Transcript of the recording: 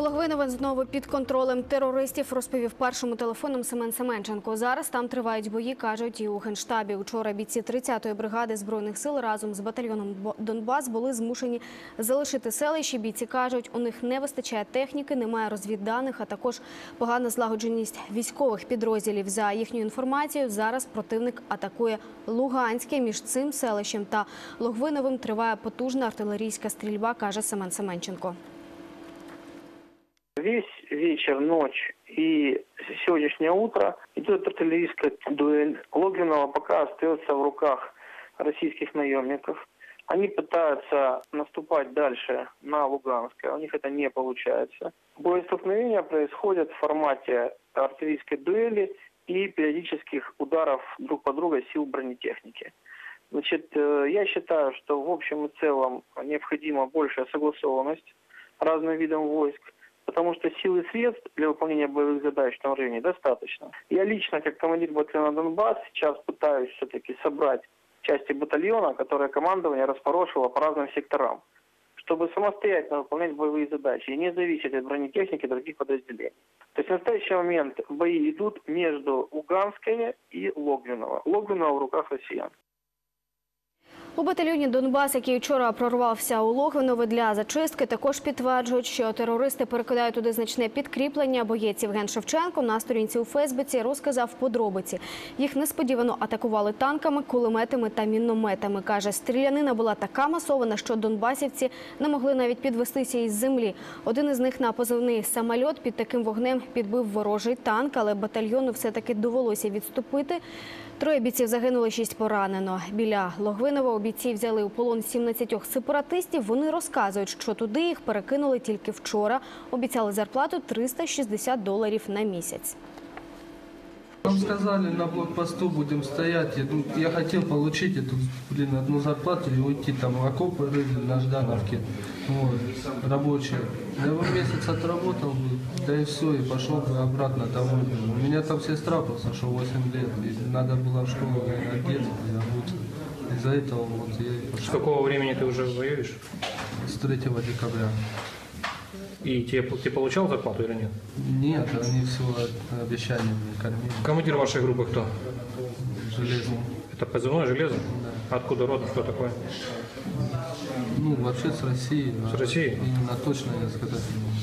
Логвиновин знову під контролем терористів, розповів першому телефоном Семен Семенченко. Зараз там тривають бої, кажуть і у Генштабі. Учора бійці 30-ї бригади Збройних сил разом з батальйоном Донбас були змушені залишити селище. Бійці кажуть, у них не вистачає техніки, немає розвідданих, а також погана злагодженість військових підрозділів. За їхньою інформацією, зараз противник атакує Луганське. Між цим селищем та Логвиновим триває потужна артилерійська стрільба, каже Семен Семенченко. Весь вечер, ночь и сегодняшнее утро идет артиллерийская дуэль. Логвинова пока остается в руках российских наемников. Они пытаются наступать дальше на Луганское, у них это не получается. Боестолкновения происходят в формате артиллерийской дуэли и периодических ударов друг по друга сил бронетехники. Значит, э, я считаю, что в общем и целом необходима большая согласованность разным видам войск, потому что сил и средств для выполнения боевых задач на районе достаточно. Я лично, как командир батальона Донбасс, сейчас пытаюсь все-таки собрать части батальона, которые командование распорошило по разным секторам, чтобы самостоятельно выполнять боевые задачи и не зависеть от бронетехники других подразделений. То есть в настоящий момент бои идут между Луганское и Логвиново. Логвиново в руках россиян. У батальйоні Донбас, який вчора прорвався у Логвинове для зачистки, також підтверджують, що терористи перекидають туди значне підкріплення. Боєць Євген Шевченко на сторінці у Фейсбуці розказав подробиці. Їх несподівано атакували танками, кулеметами та мінометами. Каже, стрілянина була така масована, що донбасівці не могли навіть підвестися із землі. Один із них на позивний самольот під таким вогнем підбив ворожий танк, але батальйону все-таки довелося відступити. Троє бійців загинули, шість поранено. Біля Логвинова бійці взяли у полон 17 сепаратистів. Вони розказують, що туди їх перекинули тільки вчора. Обіцяли зарплату 360 доларів на місяць. Нам сказали, на блокпосту будем стоять. Я, ну, я хотел получить эту, блин, одну зарплату и уйти там в окопы рыли на Ждановке. Вот, рабочие. Я бы месяц отработал бы, да и все, и пошел бы обратно домой. У меня там сестра просто, что 8 лет, и надо было в школу наверное, одеться, и обуться. Из-за этого вот я и С пошел. какого времени ты уже воюешь? С 3 декабря. И тебе, ты получал зарплату или нет? Нет, они все обещания мне кормили. Командир вашей группы кто? Железным. Это позывное железо? Откуда родом? Кто такой? Ну, вообще с России. С России? Именно точно я сказать не могу.